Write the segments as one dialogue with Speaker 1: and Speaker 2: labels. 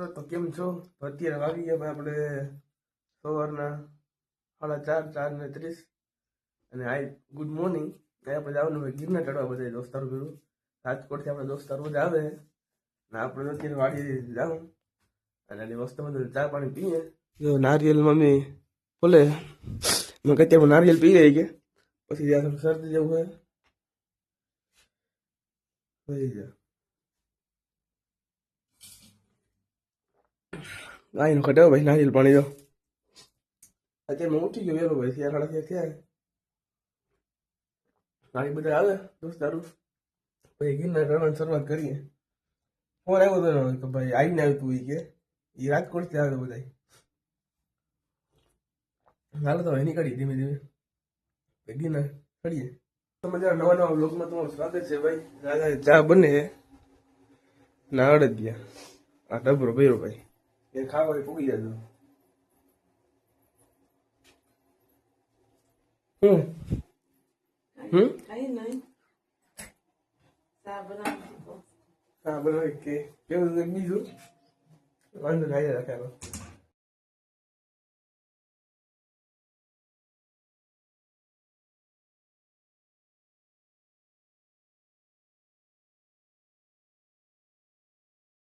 Speaker 1: તો કેમ છો? અત્યારે વાગી ગયા આપણે સવારના સાડા ચાર ચાર ને ત્રીસ. અને આઈ ગુડ મોર્નિંગ આપણે જવાનું હોય ગીરના ચડવા બધા દોસ્તારો ભેરું રાજકોટથી આપણે દોસ્તારો બધા આવે. ને આપણે અત્યારે વાડી જાઉં. અને એની વસ્તુ બધું ચા પાણી પીએ. જો નારિયેલ મમ્મી બોલે, મેં કહી અત્યારે નારિયેલ પી રહી કે. પછી જ્યાં શરદી જેવું હોય. થઈ જાય. આઈનો કટાવ ભાઈ નારિયેલ પાણી જો અત્યારે હું ઉઠી ગયો વેલો ભાઈ ત્યાં સાડા થયા થયા ગાડી બધા આવે દોસ્તારું પછી ગિરનાર ચડવાની શરૂઆત કરીએ ફોન આવ્યો હતો એનો કે ભાઈ આવીને આવ્યું તું ઈ કે એ રાજકોટથી આવે બધા હાલો તો ભાઈ નીકળીએ ધીમે ધીમે પછી ગિરનાર ચડીએ તમે જરા નવા નવા બ્લોગમાં તમારું સ્વાગત છે ભાઈ રાજા ચા બને ના ગયા આ ડબરો ભર્યો ભાઈ એ ખાવા પૂગી જજો હમ હમ
Speaker 2: કઈ નહીં.
Speaker 1: હા બરાબર કે કેવું બીજું વાંધો ખાઈ રાખ્યા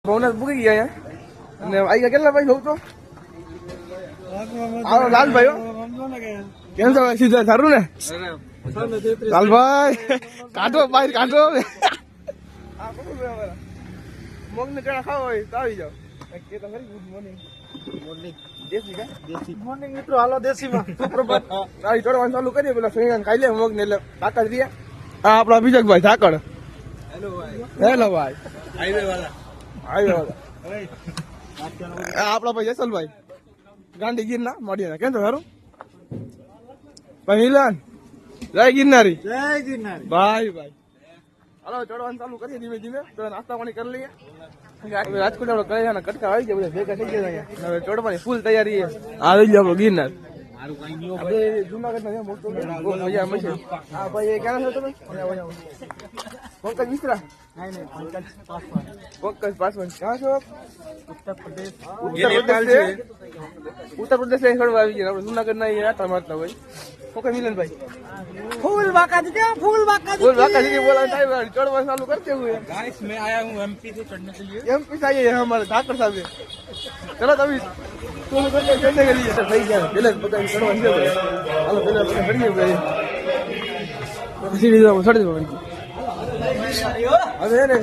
Speaker 1: ભવનાથ પૂકી ગયા અહીંયા અને આવી ગયા કેટલા ભાઈ જોઉં તો આવો લાલભાઈ. કેમ છો સીધા સારું ને? લાલભાઈ કાઢો ભાઈ કાઢો. મગ ને ચણા ખાવ હોય તો આવી જાઓ. કે તો ખરી ગુડ મોર્નિંગ મોર્નિંગ દેશી કા?
Speaker 3: મોર્નિંગ મિત્રો હાલો દેશીમાં.
Speaker 1: સુપ્રભાત. આવી ચડવાનું ચાલુ કરીએ પેલા સોયણ ખાઈ લે મગ ને એટલે તાકાત રહે આ આપણા બીજક ભાઈ ઠાકર.
Speaker 3: હેલો ભાઈ.
Speaker 1: હેલો ભાઈ.
Speaker 3: હાઈવે વાળા.
Speaker 1: આપણા ભાઈ જસલભાઈ. ગાંધી ગીરના મળીએ કેમ છો? સારું? ભાઈ મિલન જય ગિરનારી.
Speaker 3: જય ગિરનારી.
Speaker 1: ભાઈ ભાઈ. હાલો ચડવાનું ચાલુ કરીએ ધીમે ધીમે. તો નાસ્તા પાણી કરી લઈએ. રાજકોટ આપણે કયા કટકા આવી ગયા બધા ભેગા થઈ ગયા હવે ચડવાની ફૂલ તૈયારી આવી ગયો આપણો ગિરનાર. બહુ મજા હા ભાઈ ક્યાં છો તમે. પંકજ મિશ્રા.
Speaker 3: પંકજ પાસવાન
Speaker 1: પંકજ પાસવાન ક્યાં છો
Speaker 3: ઉત્તર પ્રદેશ
Speaker 1: ઉત્તર પ્રદેશ છે ઉત્તર પ્રદેશ થી ફરવા આવી ગયા આપણે જુનાગઢના એ આટા મારતા હોય ઓકે મિલનભાઈ
Speaker 3: फूल बाकाजी क्या फूल बाकाजी
Speaker 1: બોલ વાકા जी बोला टाइम चढ़वा चालू करते हुए
Speaker 3: गाइस मैं आया हूँ एमपी से चढ़ने के लिए
Speaker 1: एम पी चाहिए है हमारे ठाकर साहब है। चलो तभी तुम करने चढ़ने के लिए सही गया पहले पता नहीं चढ़वा नहीं होगा हेलो पहले अपने बढ़िए हुए सीढ़ी હવે ને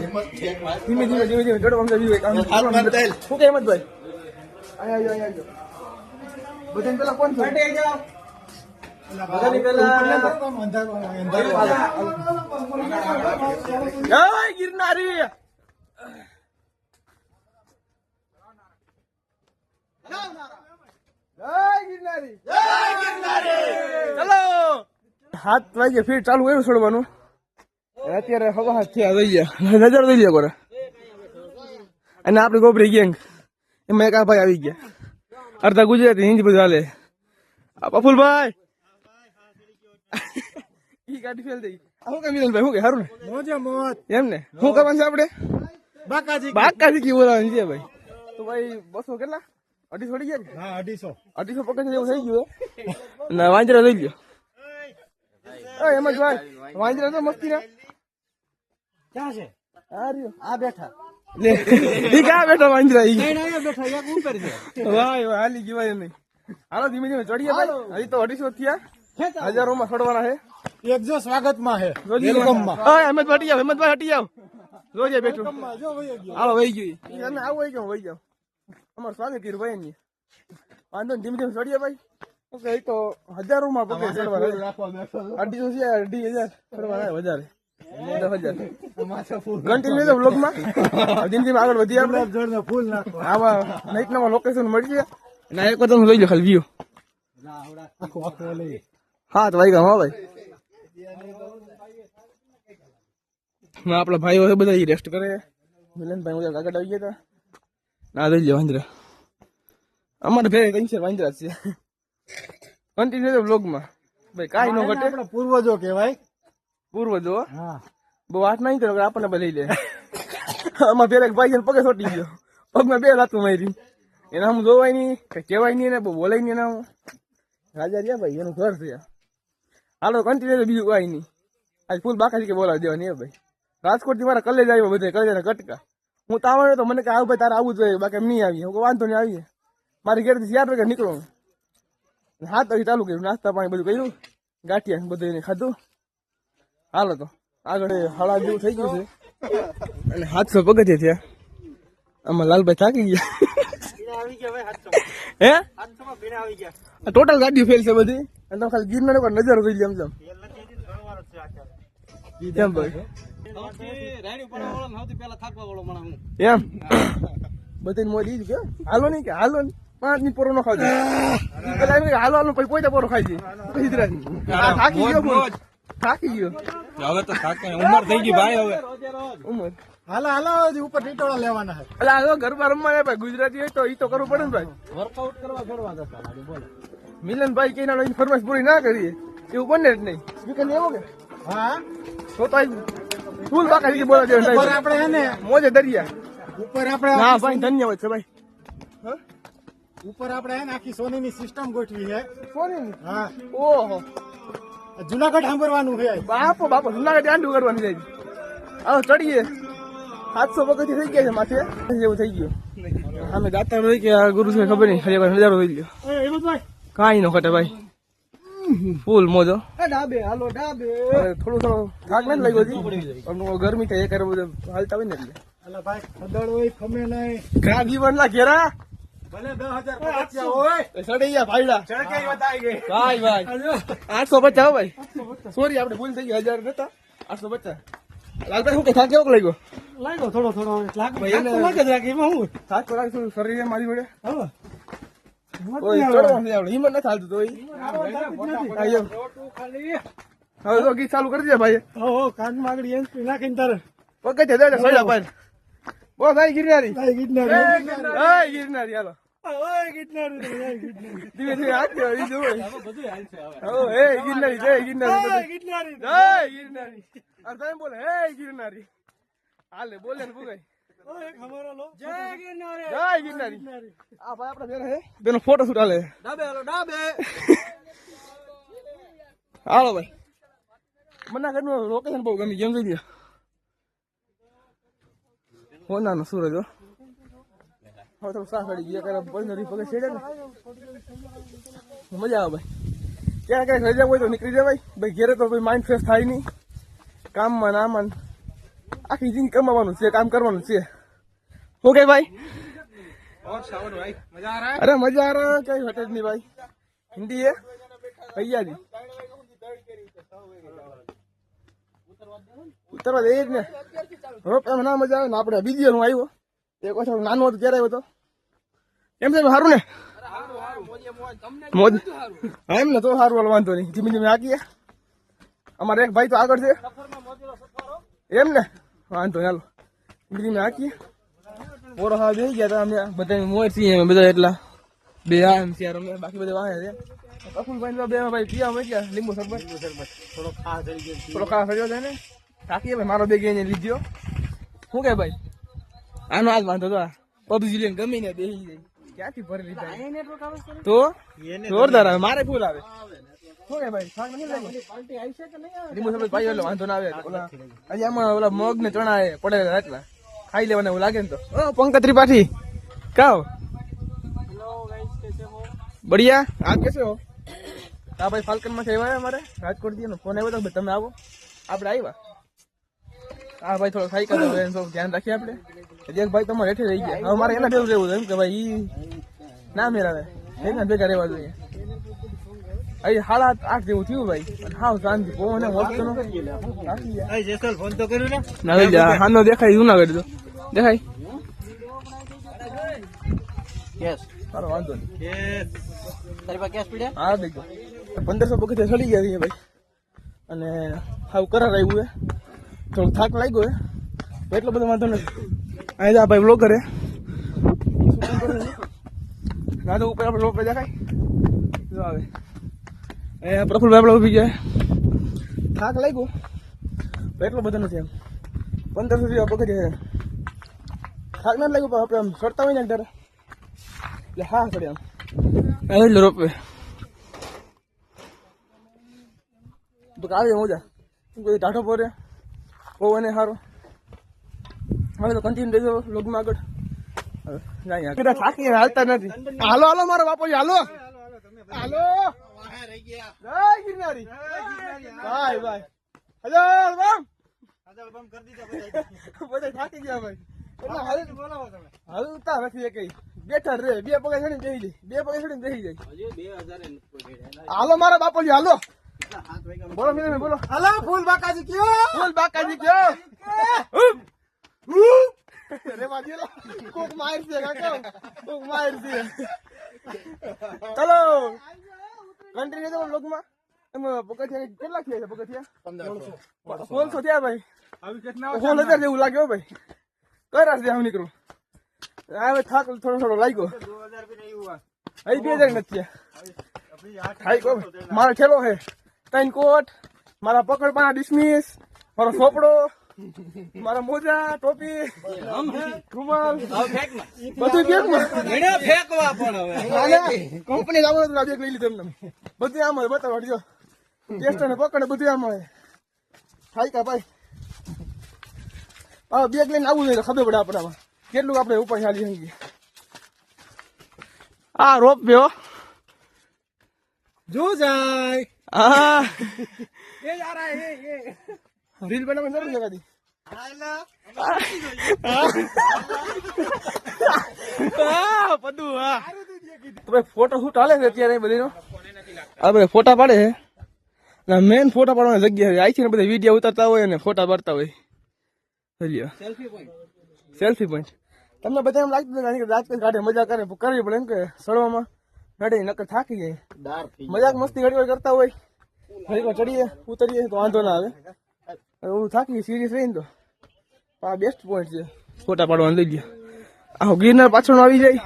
Speaker 1: ધીમે ધીમે ધીમે હાથ વાગે ફીટ ચાલુ કર્યું છોડવાનું અત્યારે હવા થયા ગયા નજર દઈ લે કોરે. અને આપણે ગોબરી ગેંગ. એમાં એક આ ભાઈ આવી ગયા. અડધા ગુજરાતી હિન્દી બધું હાલે. પફુલભાઈ ઈ ગાડી ફેલ થઈ શું કે મિલનભાઈ શું કે હારું ને?
Speaker 3: મોજે મોજ
Speaker 1: એમ ને? શું કરવાનું છે આપણે?
Speaker 3: બાકાજી.
Speaker 1: બાકા શીખી બોલાવાનું છે ભાઈ. તો ભાઈ બસો કેટલા? અઢીસો ગયા
Speaker 3: હા અઢીસો.
Speaker 1: અઢીસો પકડ જેવું થઈ ગયું હે. ને વાંજરા લઈ ગયો એમ જ ભાઈ વાંજરા તો મસ્તી ના
Speaker 3: ક્યાં છે?
Speaker 1: આ
Speaker 3: બેઠા.
Speaker 1: લે. ઈ ક્યાં બેઠો વાંજરા ઈ?
Speaker 3: નહીં અહીંયા બેઠા એક ઉપર છે.
Speaker 1: વાહ વાહ હાલી ગયો નહીં હાલો ધીમે ધીમે ચડીએ ભાઈ. હજી તો અઢીસો થયા. હજારોમાં ચડવાના છે.
Speaker 3: એક જો સ્વાગતમાં છે.
Speaker 1: જોજે
Speaker 3: વેલકમમાં
Speaker 1: ઓય હેમંત હટી જાવ હેમંતભાઈ હટી જાવ જોજે બેઠું. હાલો વહી ગયું તમે આવો વહી ગયો વહી જાવ અમારું સ્વાગત કર્યું ભાઈ ની વાંધો નહીં ધીમે ધીમે ચડીએ ભાઈ. ઓકે તો હજારોમાં પગે ચડવાના અઢીસો છે અઢી હજાર ચડવાના વધારે. હજાર કન્ટિન્યુ બ્લોગમાં આગળ વધીએ આપણે.
Speaker 3: ફૂલ નાખો.
Speaker 1: આમાં નાઇટ નામાં લોકેશન મળી જાય ના એક વાર તમે જોઈ લો ખાલી વ્યૂ
Speaker 3: લઈ
Speaker 1: હા તો વાગ્યા હા ભાઈ. આપણા ભાઈઓ છે બધા રેસ્ટ કરે. મિલનભાઈ બધા આગળ આવી ગયા હતા ના દઈ લે વાંદરા. અમારે ભેરે કઈ છે વાંદરા છે. કન્ટિન્યુ બ્લોગમાં ભાઈ કાંઈ ન ઘટે.
Speaker 3: પૂર્વજો કહેવાય.
Speaker 1: પૂર્વજો હો.
Speaker 3: હા.
Speaker 1: બહુ વાત નહીં કરો આપણને બધા લે. આમાં પેલા ભાઈ પગે છોટી ગયો. પગમાં બે લાતું મારી એના હું જોવાય નહીં કઈ કહેવાય નહીં ને બહુ બોલાય નહીં એના. રાજા રહ્યા ભાઈ એનું ઘર છે. હાલો કન્ટિન્યુ બીજું કાંઈ નહીં. આજ ફૂલ બાકાજી કે બોલાવી દેવાની હે ભાઈ. રાજકોટથી મારા કલેજ આવ્યો બધે કલેજ કટકા. હું તો આવવાનો તો મને કે આવું ભાઈ તારે આવવું જોઈએ બાકી એમ નહીં આવીએ. હું વાંધો નહીં આવીએ. મારી ઘેરથી ચાર વાગે નીકળું. હાથ વાગે ચાલુ કર્યું નાસ્તા પાણી બધું કર્યું. ગાંઠિયા બધું એને ખાધું. હાલો તો. આગળ હળા જેવું થઈ ગયું છે. અને હાથસો પગથિયે થયા આમાં લાલભાઈ થાકી ગયા. હે? ટોટલ ગાડી ફેલ છે બધી. અને તમે ખાલી ગીરના ઉપર નજર થઈ ગઈ એમ જેમ. કેમ ભાઈ? એમ? બધી મોદી કે. હાલો નહીં કે હાલો નહીં. પાંચની પોરો નો ખાવ પેલા હાલો હાલો પછી પોતે પોરો ખાઈ જાય પછી થાકી ગયો. થાકી ગયો.
Speaker 4: હવે તો થાકે ઉમર થઈ ગઈ ભાઈ હવે.
Speaker 1: ઉમર.
Speaker 3: હાલા હાલા હજી ઉપર ટીટોળા લેવાના છે.
Speaker 1: એટલે આ ગરબા રમવા ભાઈ. ગુજરાતી હોય તો ઈ તો કરવું પડે ને ભાઈ.
Speaker 3: વર્કઆઉટ કરવા ખેડવા જતા બોલો.
Speaker 1: મિલનભાઈ કઈ ના ફરમાઈશ પૂરી ના કરીએ. એવું બને જ નહીં. સ્પીકર એવો કે?
Speaker 3: હા?
Speaker 1: તો તો ફૂલ બાકા રીતે બોલા
Speaker 3: ઉપર
Speaker 1: દેવા
Speaker 3: આપણે હે ને?
Speaker 1: મોજે દરિયા.
Speaker 3: ઉપર આપણે
Speaker 1: હા ભાઈ ધન્યવાદ છે ભાઈ.
Speaker 3: ઉપર આપણે હે ને આખી સોનીની સિસ્ટમ ગોઠવી છે.
Speaker 1: સોની
Speaker 3: હા.
Speaker 1: ઓહો.
Speaker 3: જુનાગઢ સાંભળવાનું છે
Speaker 1: બાપો બાપો જુનાગઢ આંડું કરવાનું છે. આવો ચડીએ. સાતસો પગથી થઈ ગયા છે માથે. જેવું થઈ ગયું. અમે ગાતા હોય કે આ ગુરુ છે ખબર નહીં ખાલી નજારો થઈ ગયો. કાંઈ નો ખટે ભાઈ. ફૂલ મોજો.
Speaker 3: ડાબે હાલો ડાબે.
Speaker 1: થોડું થોડું થાક નથી લાગ્યો ગરમી થાય એ કરે બધું હાલતા હોય ને એટલે.
Speaker 3: ભાઈ ખદડ હોય ખમે નહીં.
Speaker 1: ઘા જીવન ઘેરા. આઠસો પચાસ હો ભાઈ સોરી આપણે ભૂલ થઈ ગઈ હજાર નતા. આઠસો પચાસ. લાલભાઈ શું કે થાક કેવો લાગ્યો?
Speaker 3: લાગ્યો થોડો થોડો. લાગ
Speaker 1: ભાઈ
Speaker 3: લાગ લાગે જ રાખે એમાં હું?
Speaker 1: થાક તો લાગે શરીર મારી વડે.
Speaker 3: હવે
Speaker 1: હિંમત નથી. હાલતું તો. હવે તો ગીત ચાલુ કરી દે ભાઈ
Speaker 3: કાન માગડી એન્ટ્રી નાખીને તારે.
Speaker 1: પગ દે બહુ થાય ગિરનારી.
Speaker 3: ગિરનાર.
Speaker 1: ગિરનારી હાલો.
Speaker 3: ગિરનાર
Speaker 1: દે હાલે બોલે ને ભૂગાય
Speaker 3: ઓય એક હમારો લો. જય ગિરનાર.
Speaker 1: જય ગિરનારી. આ ભાઈ આપડા બેન હે? બેનો ફોટો શૂટ હાલે.
Speaker 3: ડાબે હાલો ડાબે.
Speaker 1: હાલો ભાઈ. મને ઘરનું લોકેશન બહુ ગમી. જેમ જોઈ લ્યો. હોનાનો સૂરજ હો. હવે તો સાસડી ગયા કરે પંદર પગે છેડે ને. મજા આવે ભાઈ. ક્યાં ક્યારેક રજા હોય તો નીકળી જાય ભાઈ ભાઈ ઘેરે તો ભાઈ માઇન્ડ ફ્રેશ થાય નહીં. કામમાં નામાં આખી જિંદગી કમાવાનું છે, કામ કરવાનું છે. ઓકે ભાઈ? અરે મજા આ કઈ હટે જ નહીં ભાઈ. હિન્દી હે? ભૈયાજી ઉતરવા દે જ ને. રોપ એમ ના મજા આવે ને, આપણે બીજી નું આવ્યો. એક વખત નાનો હતો ત્યારે આવ્યો હતો એમ છે સારું ને. મોજ. હા એમ ને તો સારું હાલ વાંધો નહીં. ધીમે ધીમે આગી અમારે એક ભાઈ તો આગળ છે. એમ ને? વાંધો હાલો. ધીમે ધીમે આકીએ પોરો હા બેસી ગયા હતા અમે. બધા મોર છીએ અમે બધા એટલા. બે આ એમ ચાર અમે બાકી બધા વાહે છે. કપૂરભાઈ બે ભાઈ પીવા મળ્યા લીંબુ શરબત
Speaker 3: થોડો ખા થઈ ગયો
Speaker 1: થોડો ખા ફર્યો છે ને. થાકી ભાઈ મારો બેગ એને લીધો શું કે ભાઈ? આનો આજ વાંધો તો પબજી લઈને ગમી ને બેસી જાય. ક્યાંથી ભરી લીધા? તો? જોરદાર આવે. મારે ફૂલ આવે. મગ ને ચણા પડેલા એટલા ખાઈ લેવાના એવું લાગે ને તો. ઓ પંકજ ત્રિપાઠી કાવ. બઢિયા. આપ કેસે હો? હા ભાઈ ફાલ્કનમાંથી આવ્યા અમારે. રાજકોટથી ફોન આવ્યો તો તમે આવો. આપણે આવ્યા. હા ભાઈ થોડો ખાઈ કરો ધ્યાન રાખીએ આપણે. હજી એક ભાઈ તમારે હેઠે રહી ગયા. હવે મારે એના ભેગું રહેવું એમ કે ભાઈ ઈ ના મેળાવે. એના ભેગા રહેવા જોઈએ. અહીં સાડા આઠ જેવું થયું ભાઈ. હાવ શાંતિ. પવન.
Speaker 3: જેસલ ફોન તો કર્યું ને.
Speaker 1: હાનો દેખાય જુનાગઢ તો. દેખાય?
Speaker 3: કેસ
Speaker 1: સારો વાંધો નહીં.
Speaker 3: તારી પાસે કેસ પડ્યા
Speaker 1: હા દેખો પંદરસો પગથિયા ચડી ગયા છે ભાઈ. અને હાવ કરાર આવ્યું હે થોડુંક થાક લાગ્યો એટલો બધો વાંધો નથી. અહીં જા ભાઈ બ્લોક કરે. ના, તો ઉપર આપણે રોપે દેખાય. જો આવે. એ પ્રફુલભાઈ આપણે ઊભી ગયા. થાક લાગ્યો. એટલો બધો નથી એમ. પંદરસો જેવા પગથિયા છે થાક ના લાગ્યું આપણે આમ ચડતા હોય ને અંદર એટલે હા ચડે આમ એટલે રોપવે. તો કાલે મોજા ટાઢો પોરે અને સારો. હવે તો કન્ટિન્યુ રહેજો લોગમાં આગળ. થાકી હાલતા નથી. હાલો હાલો મારો બાપો હાલો. હાલો. જય Girnari. Bye bye hello Ram બધા થાકી ગયા ભાઈ. એટલે હાલ- હાલતા નથી એ કઈ બેઠા રે બે પગે ચડીને બેસી જાય બે પગે ચડીને બેસી જાય. હાલો મારા બાપુજી હાલો. બોલો બોલો.
Speaker 3: હાલો ફૂલ બાકાજી કયો.
Speaker 1: ફૂલ બાકાજી કયો. અરે માજી કોક માર છે કાકા કોક માર છે ચલો કન્ટિન્યુ તો બ્લોગમાં એમાં પગથિયા કેટલા થયા છે પગથિયા સોળસો થયા ભાઈ સોળ હજાર જેવું લાગ્યો ભાઈ કરા છે આમ નીકળું હવે થાક થોડો થોડો લાગ્યો અહીં બે હજાર નથી મારો ઠેલો છે ત્રણ કોટ મારા પકડ પાના ડિસમિસ મારો સોપડો મારા મોજા ટોપી રૂમાલ. બધું બેગમાં
Speaker 4: ફેંકવા પણ હવે.
Speaker 1: કંપની લાવવાનું હતું બેગ લઈ લીધું એમને બધું આમ હોય બતાવો જો ટેસ્ટ અને પકડે બધું આમ હોય. થાય કા ભાઈ. હા બેગ લઈને આવવું જોઈએ તો ખબર પડે આપણામાં. કેટલું આપણે ઉપર ચાલી શકીએ. આ રોપ બે
Speaker 3: જો જાય
Speaker 1: હા.
Speaker 3: એ યાર એ એ.
Speaker 1: રીલ બનાવવા જરૂર છે કાદી હા બધું હા. ભાઈ ફોટો શું હાલે છે અત્યારે બધીનો? આ ફોટા પાડે છે. મેન ફોટા પાડવાની જગ્યા છે. ને બધા વીડિયો ઉતારતા હોય અને ફોટા પાડતા હોય. ચલ્યો સેલ્ફી પોઈન્ટ તમને બધા એમ લાગતું કે રાત કાઢે મજા કરે કરવી પડે એમ કે સળવામાં. નડે નકર થાકી જાય. મજાક મસ્તી ઘડી કરતા હોય. વાર ચડીએ ઉતરીએ તો વાંધો ના આવે. હું થાકી સિરિયસ રહીને તો આ બેસ્ટ પોઈન્ટ છે ફોટા પાડવાનું લઈ ગયા આ ગિરનાર પાછળ આવી જાય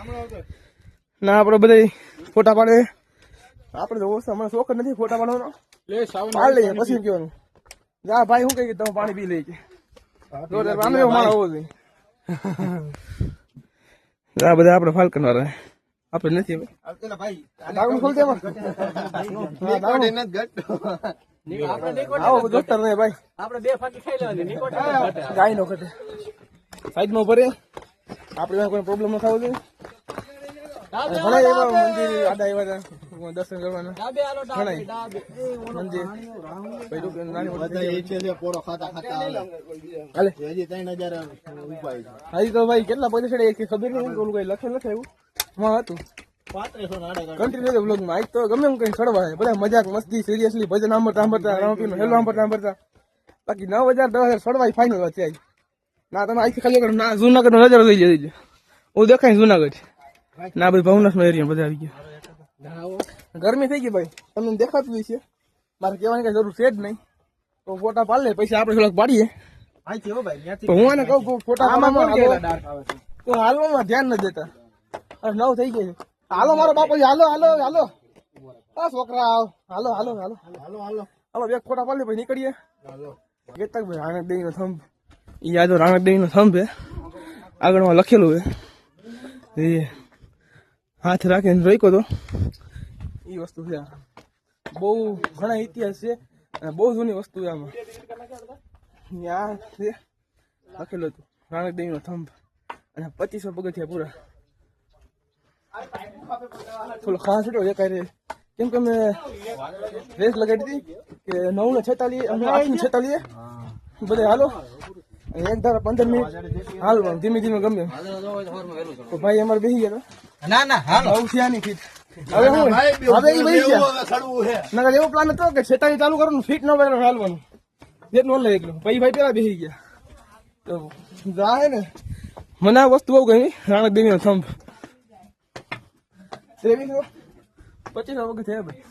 Speaker 1: ના આપણે બધા ફોટા પાડે આપણે તો ઓછા મને શોખ જ નથી ફોટા પાડવાનો
Speaker 3: લે
Speaker 1: પાડ લઈએ પછી કહેવાનું જા ભાઈ હું કહી કે તમે પાણી પી લઈ કે હોવો જોઈએ આ બધા આપણે ફાલ્કન વાળા આપણે નથી
Speaker 3: ભાઈ
Speaker 1: આવો દોસ્તાર નહીં ભાઈ.
Speaker 3: આપણે બે ફાકી ખાઈ લેવાની
Speaker 1: ગાય નો ઘટે. સાઈડમાં ભરે આપણે કોઈ પ્રોબ્લેમ ન થવો જોઈએ. ઘણા એવા મંદિર આડા એવા દર્શન કરવાના. ઘણા મંદિર. ભાઈ રૂપિયા નાની મોટી હાલે. હજી તો ભાઈ કેટલા પૈસા ચડે ખબર નહીં ઓલું કઈ લખે લખે એવું માં હતું. કન્ટિન્યુ છે વ્લોગમાં આજ તો ગમે એમ કઈ ચડવા બધા મજાક મસ્તી સિરિયસલી ભજન સાંભળતા સાંભળતા રામપીનું હેલો સાંભળતા સાંભળતા. બાકી નવ હજાર દસ હજાર ચડવા ફાઇનલ છે આજ ના તમે આજથી ખાલી કરો ના જુનાગઢ નો નજર લઈ જઈ હું દેખાય જુનાગઢ. ના ભાઈ ભવનાથ નો એરિયા બધા આવી ગયા. ગરમી થઈ ગઈ ભાઈ. તમને દેખાતું છે મારે કહેવાની કઈ જરૂર છે જ નહીં. તો ફોટા પાડ લે પછી આપણે થોડાક પાડીએ. હું આને કહું ફોટા તો હાલવામાં ધ્યાન ન દેતા. અરે નવ થઈ છે. હાલો મારો બાપુ હાલો હાલો હાલો. આ છોકરા આવ. હાલો હાલો હાલો. હાલો હાલો. હાલો બે ખોટા પાડી ભાઈ નીકળીએ. કેતક ભાઈ રાણક દેવી નો થંભ. ઈ યાદો રાણક દેવી નો થંભ હે આગળમાં લખેલું હે એ હાથ રાખીને રોક્યો તો. ઈ વસ્તુ છે. બહુ ઘણા ઇતિહાસ છે અને બહુ જૂની વસ્તુ છે આમાં. ત્યાં છે. લખેલું હતું. રાણક દેવી નો થંભ. અને પચીસો પગથિયા પૂરા. થોડો ખાસ હતો એ કાંઈ કેમ કે અમે રેસ લગાડી હતી કે નવ ને છેતાલીસ અમે આઠ ને છેતાલીસ. બધે હાલો. એક ધારા પંદર મિનિટ. હાલવાનું ધીમે ધીમે ગમે. તો ભાઈ અમારે બેસી ગયા
Speaker 3: ના ના હાલો.
Speaker 1: આવું થયા નહીં ફીટ હવે હું? હવે ઈ બેસી ગયા. નકર એવો પ્લાન હતો કે છેતાલીસ ચાલુ કરવાનું ફીટ ન વગર હાલવાનું. જેટલું ઓલે એકલું. પછી ભાઈ પેલા બેસી ગયા. તો જાય ને? મને આ વસ્તુ બહુ ગમી. રાણક દેવી નો થંભ. ત્રેવીસો પચીસો વખત થયા ભાઈ.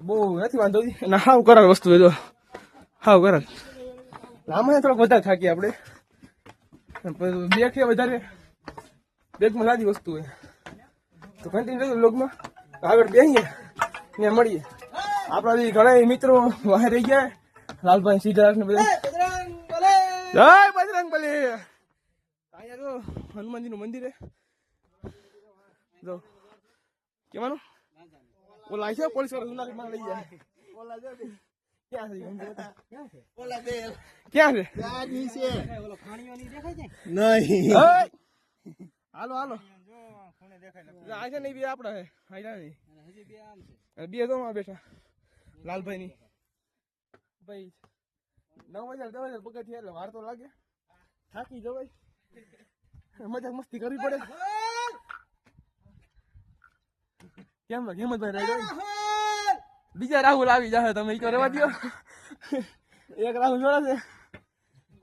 Speaker 1: બહુ નથી વાંધો. અને હાવ કરાર વસ્તુ જો. હાવ કરાર લાંબાને થોડોક વધારે થાકી આપણે. બે વધારે બેગમાં લાદી વસ્તુ હોય. તો કન્ટિન્યુ લોગમાં આગળ બેસીએ ને મળીએ. આપણા ઘણા મિત્રો બહાર રહી ગયા. લાલભાઈ સિદ્ધાર્થ ને બધા. જય બજરંગ બલી. અહીંયા જો હનુમાનજીનું મંદિર જો. છે પોલીસવાળા જુનાગઢમાં લઈ જાય ઓલા છે તે. ક્યાં છે
Speaker 4: નહીં
Speaker 1: હાલો હાલો આ છે નહીં બે આપડા નહીં બે તો બેઠા લાલભાઈ ની ભાઈ નવ હજાર દસ હજાર એટલે વાર તો લાગે થાકી જવાય મજાક મસ્તી કરવી પડે કેમ હિંમતભાઈ રાઈડ બીજા રાહુલ આવી જશે તમે ઈ રેવા દો એક રાહુલ જોડા છે.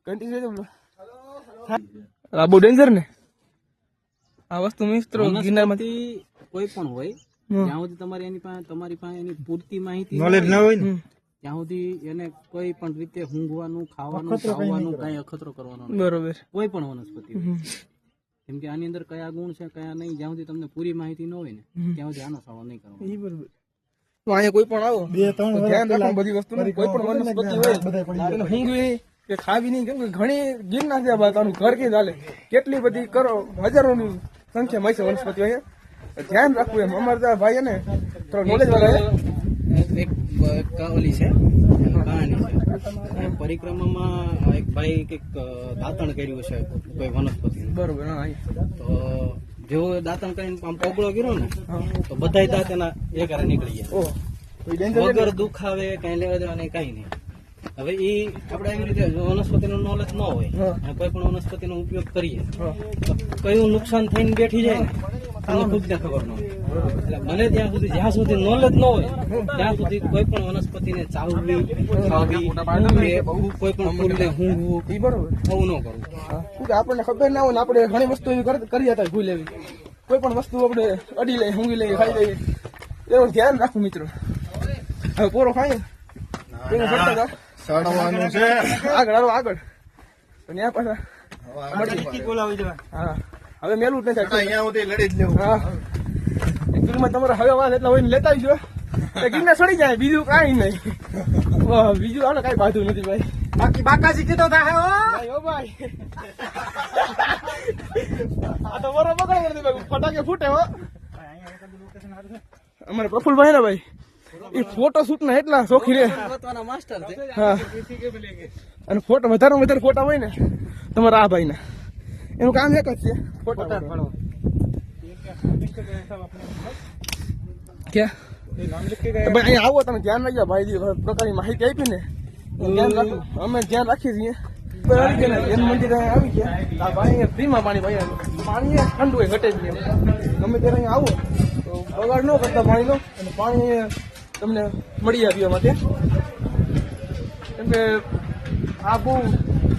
Speaker 1: કન્ટિન્યુ આ બહુ ડેન્જર ને. આ વસ્તુ મિત્રો ગિરનારમાંથી
Speaker 5: કોઈ પણ હોય. જ્યાં સુધી તમારી એની પાસે તમારી પાસે એની પૂરતી માહિતી
Speaker 4: નોલેજ ના હોય ને.
Speaker 5: ત્યાં સુધી એને કોઈ પણ રીતે ઊંઘવાનું ખાવાનું ખાવાનું કઈ અખતરો કરવાનો
Speaker 1: બરોબર.
Speaker 5: કોઈ પણ વનસ્પતિ. કેમ કે આની અંદર કયા ગુણ છે કયા નહીં જ્યાં સુધી તમને પૂરી માહિતી ન હોય ને ત્યાં સુધી આનો સવાલ નહીં કરવાનો.
Speaker 1: બરોબર. તો અહીંયા કોઈ પણ આવો.
Speaker 4: બે ત્રણ
Speaker 1: ધ્યાન રાખો બધી
Speaker 4: વસ્તુ
Speaker 1: કોઈ પણ વનસ્પતિ હોય. ઊંઘવી કે ખાવી નહીં કેમ કે ઘણી ગીરના છે તારું ઘર કે ચાલે? કેટલી બધી કરો હજારોની સંખ્યામાં છે વનસ્પતિ અહીંયા. ધ્યાન રાખવું એમ. અમારે ભાઈ ને થોડો નોલેજ વાળા
Speaker 5: ઓલી છે. એની કહાની પરિક્રમામાં એક ભાઈ કંઈક દાંતણ કર્યું છે કોઈ વનસ્પતિ
Speaker 1: બરોબર
Speaker 5: તો જેવો દાંતણ કરીને આમ પોગળો કર્યો ને તો બધાય દાંત એના એ કરે નીકળી ગયા. વગર દુખાવે કઈ લેવા દેવા નહીં કઈ નહીં. હવે એ આપણે એવી રીતે વનસ્પતિનું નોલેજ ન હોય અને કોઈ પણ વનસ્પતિનો ઉપયોગ કરીએ તો કયું નુકસાન થઈને બેઠી જાય ને તમને ખુદને ખબર ન હોય. મને ત્યાં સુધી જ્યાં સુધી નોલેજ ન હોય ત્યાં સુધી કોઈ પણ વનસ્પતિને ચાવવી ખાવી કોઈ પણ ફૂલને ઊંઘવું
Speaker 1: એ બરોબર.
Speaker 5: આવું ન કરવું
Speaker 1: શું કે આપણને ખબર ના હોય ને આપણે ઘણી વસ્તુ એવી કરી હતા ભૂલ એવી. કોઈ પણ વસ્તુ આપણે અડી લઈએ ઊંઘી લઈએ ખાઈ લઈએ. એનું ધ્યાન રાખવું મિત્રો. હવે પૂરો
Speaker 4: ખાઈ
Speaker 1: આગળ આગળ. ત્યાં પાછા. હા. હવે મેલું જ નથી.
Speaker 4: અહીંયા સુધી લડી જ લેવું.
Speaker 1: હા. એકચ્યુઅલીમાં તમારે હવે વાત એટલા હોય લેતા આવજો ગીરના સડી જાય બીજું કાંઈ નહીં. બીજું આને કાંઈ બાધું નથી ભાઈ.
Speaker 3: બાકી બાકાજી કીધો થાય
Speaker 1: ઓ ભાઈ આ તો બરો બગડ નથી ભાઈ ફટાકે ફૂટે હો. અમારે પ્રફુલભાઈ ને ભાઈ એ ફોટો શૂટ ના એટલા શોખી રે હા. અને ફોટો વધારે વધારે ફોટા હોય ને તમારા આ ભાઈ ના એનું કામ એક જ છે ફોટા પાડવા. ક્યાં તો ભાઈ અહીંયા આવો તમે ધ્યાન રાખજો ભાઈ પ્રકારની માહિતી આપી ને ધ્યાન રાખો અમે ધ્યાન રાખીએ છીએ. બરાબર. આવી ગયા ને, એનું મંદિર આવી ગયા આ ભાઈ અહીંયા ફ્રીમાં પાણી ભાઈ પાણી ઠંડુ હોય ઘટે જ ગમે ત્યારે અહીંયા આવો તો બગાડ ન કરતા પાણીનો અને પાણી તમને મળી જાય માટે. કેમ કે આ બહુ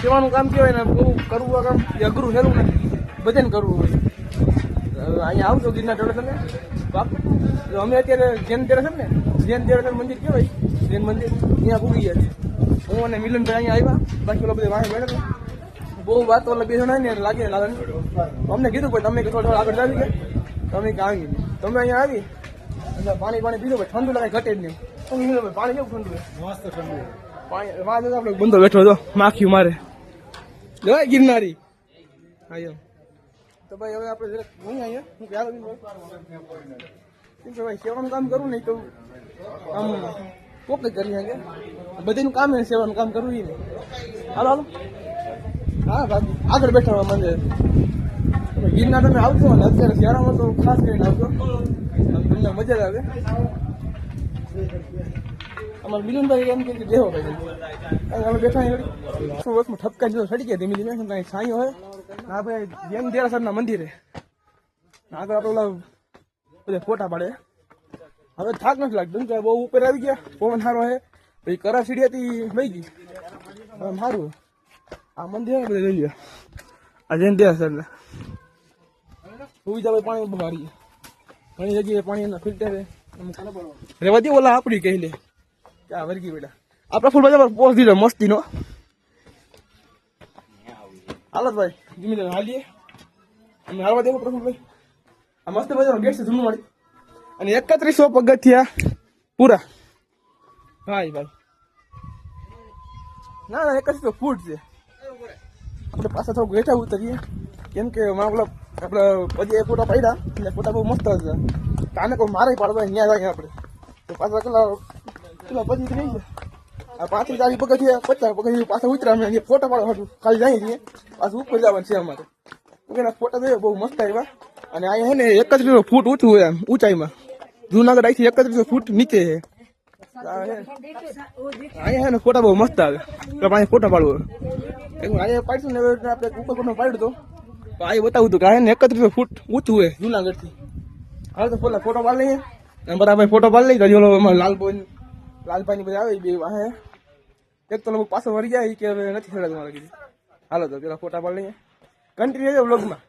Speaker 1: સેવાનું કામ કહેવાય ને બહુ કરવું આ કામ અઘરું હેલું નથી. બધાને કરવું હોય. અહીંયા આવજો ગિરનાર ચડે તમે. બાપ- અમે અત્યારે જૈન દેરાસર ને જૈન દેરાસર મંદિર કહેવાય જૈન મંદિર ત્યાં પૂરી ગયા છે હું અને મિલનભાઈ અહીંયા આવ્યા બાકી ઓલા બધા વાંહે બેઠા બહુ વાત ઓલા બે જણા ને લાગે લાગે અમને કીધું પણ તમે થોડા આગળ આવી ગયા. તમે કે આવી તમે અહીંયા આવી એટલે પાણી પાણી પીધું ભાઈ ઠંડુ લાગે ઘટે જ નહીં. તમે મેં કીધું, પાણી કેવું ઠંડુ
Speaker 4: મસ્ત ઠંડુ
Speaker 1: પાણી વાંધો આપણે બંધો બેઠો હતો માખ્યું મારે. જો ગિરનારી. હા તો ભાઈ હવે આપણે જરાક અહીંયા હું ક્યારે ભાઈ સેવાનું કામ કરવું નહીં તો આમ કોક કરી શકે. બધીનું કામ છે સેવાનું કામ કરવું નહીં. હાલો હા આગળ બેઠા મંદિર. ગીરના તમે આવશો ને અત્યારે શિયાળામાં તો ખાસ કરીને આવશો તમને મજા આવે. અમારે મિલનભાઈ એમ કે દેવો ભાઈ. અમે બેઠા શું વસ્તુમાં ઠપકા જો સડી ગયા ધીમે ધીમે? છાંયો હોય? ના ભાઈ જેમ દેરાસરના મંદિરે. આગળ આપણે ઓલા બધા ફોટા પાડે. હવે થાક નથી લાગતો. કે બહુ ઉપર આવી ગયા. પવન સારો છે પછી કરા હતી, વહી ગઈ. હવે સારું. આ મંદિર બધે જોઈ લો. આ જૈન સર સુવિધા પાણી બહુ સારી ઘણી જગ્યાએ પાણી ફિલ્ટર રેવા દે ઓલા આપડી કહી લે ક્યાં વર્ગી બેટા. આ ફૂલ પર પોસ્ટ દીધો મસ્તીનો. હાલત ભાઈ. જીમી ધીમે હાલીએ. અમે હાલવા દેવું પ્રફુલભાઈ આ મસ્ત મજાનો ગેટ છે જૂનું વાળી. અને એકત્રીસો પગથિયા પૂરા. ભાઈ ભાઈ ના ના, એકત્રીસો ફૂટ છે. આપણે પાછા થોડુંક બેઠા ઉતરીએ. કેમ કે મારા આપણે પછી એ ફોટા પાડ્યા એટલે ફોટા બહુ મસ્ત હતા તો આને કોઈ મારે પાડવા અહીંયા જાય આપણે. તો પાછા કેટલા કેટલા પછી થઈ ગયા આ પાંત્રીસ ચાલીસ પગથિયા, પચાસ પગથિયા પાછા ઉતરા અમે. ફોટા પાડવા ખાલી જઈએ છીએ. પાછું ઉપર જવાનું છે અમારે. તો ફોટા જોઈએ બહુ મસ્ત આવ્યા. અને અહીંયા હે ને એકત્રીસો ફૂટ ઊંચું હોય ઊંચાઈમાં. જુનાગઢ અહીંથી એકત્રીસો ફૂટ નીચે છે. આ. અહીંયા હે ને ફોટા બહુ મસ્ત આવે. આપણે ફોટા પાડવો અહીંયા પાડશું ને આપણે ઉપર ફોટો પાડ્યો તો અહીં બતાવું હતું કે આ ને એકત્રીસો ફૂટ ઊંચું હોય જુનાગઢથી. હવે તો પેલા ફોટો પાડી લઈએ. અને બરાબર ફોટો પાડી લઈએ. ઓલો એમાં લાલભાઈ લાલભાઈની બધા આવે બે વાહે એક તો લોકો પાછો વળી જાય કે હવે નથી ખેડાતું તમારે કીધું હાલો તો પેલા ફોટા પાડી લઈએ. કન્ટિન્યુ છે વ્લોગમાં